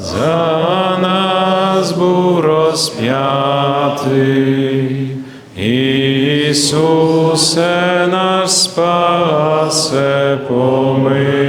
За нас був розп'ятий, Ісусе наш спасе, помилуй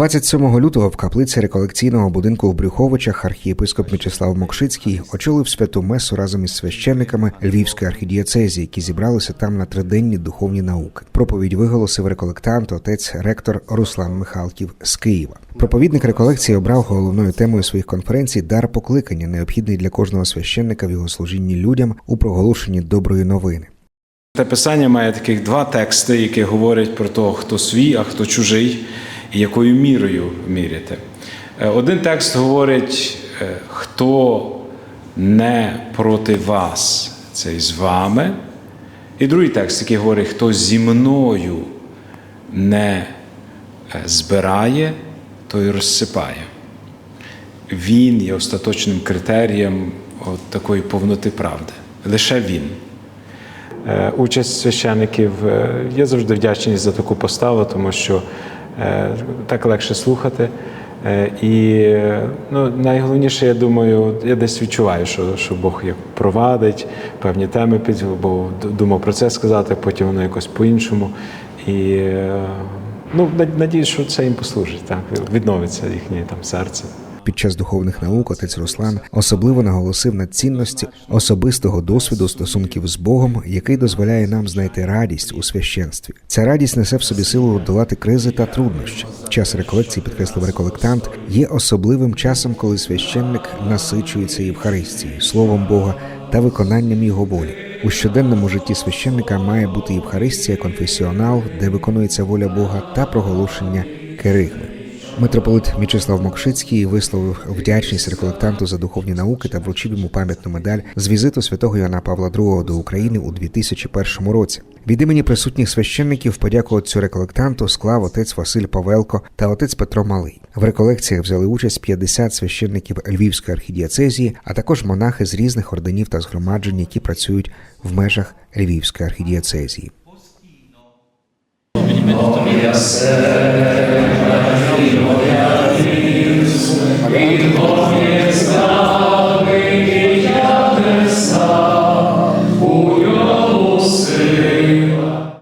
27 лютого в каплиці реколекційного будинку в Брюховичах архієпископ Мічеслав Мокшицький очолив святу месу разом із священниками Львівської архідієцезії, які зібралися там на триденні духовні науки. Проповідь виголосив реколектант, отець ректор Руслан Михалків з Києва. Проповідник реколекції обрав головною темою своїх конференцій дар покликання, необхідний для кожного священника в його служінні людям у проголошенні доброї новини. Те писання має таких два тексти, які говорять про те, хто свій, а хто чужий, і якою мірою міряти. Е, Один текст говорить, е, хто не проти вас, цей з вами. І другий текст, який говорить, хто зі мною не е, збирає, той розсипає. Він є остаточним критерієм от такої повноти правди. Лише він. Участь священиків є завжди вдячність за таку поставу, тому що так легше слухати. Е, І е, ну, найголовніше, я думаю, я десь відчуваю, що, що Бог як провадить певні теми під бо думав про це сказати, потім воно якось по-іншому. І е, ну, над- надіюсь, що це їм послужить, так, відновиться їхнє там серце. Під час духовних наук отець Руслан особливо наголосив на цінності особистого досвіду стосунків з Богом, який дозволяє нам знайти радість у священстві. Ця радість несе в собі силу долати кризи та труднощі. Час реколекції, підкреслив реколектант, є особливим часом, коли священник насичується Євхаристією, словом Бога та виконанням його волі. У щоденному житті священника має бути Євхаристія, конфесіонал, де виконується воля Бога та проголошення керигми. Митрополит Мічеслав Мокшицький висловив вдячність реколектанту за духовні науки та вручив йому пам'ятну медаль з візиту святого Йоанна Павла II до України у 2001 році. Від імені присутніх священників подяку отцю реколектанту склав отець Василь Павелко та отець Петро Малий. В реколекціях взяли участь 50 священників Львівської архідіацезії, а також монахи з різних орденів та згромаджень, які працюють в межах Львівської архідіацезії. Моя серця,